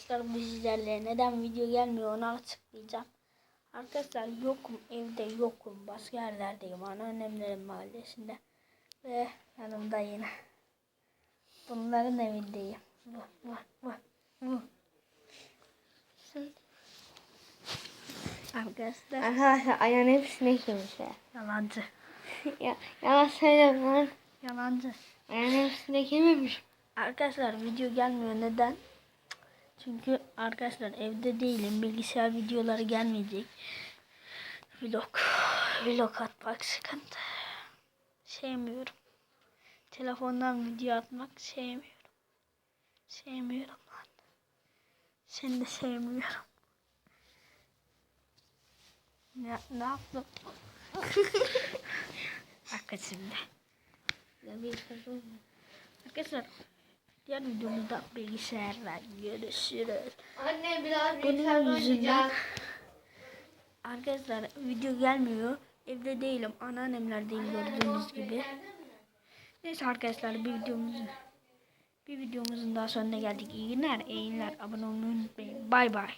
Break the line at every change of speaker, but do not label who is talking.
arkadaşlar bu sizlerle neden video gelmiyor onu açıklayacağım. Arkadaşlar yokum evde yokum başka yerlerdeyim anneannemlerin mahallesinde ve yanımda yine bunların evindeyim. Arkadaşlar
Arkadaşlar ayağın hepsine girmiş ya.
yalancı
ya. Yalan söyleme lan.
yalancı.
Ayağın hepsine girmemiş.
Arkadaşlar video gelmiyor neden? Çünkü arkadaşlar evde değilim. Bilgisayar videoları gelmeyecek. Vlog. Vlog atmak sıkıntı. Sevmiyorum. Telefondan video atmak sevmiyorum. Sevmiyorum lan. Seni de sevmiyorum. Ne, ne yaptım? Bir kızım. Arkadaşlar diğer videomuzda bilgisayarla görüşürüz.
Anne biraz
Bunun yüzünden arkadaşlar video gelmiyor. Evde değilim. Anneannemlerdeyim gördüğünüz gibi. Neyse arkadaşlar bir videomuzun bir videomuzun daha sonuna geldik. İyi günler, iyi günler. Abone olmayı unutmayın. Bay bay.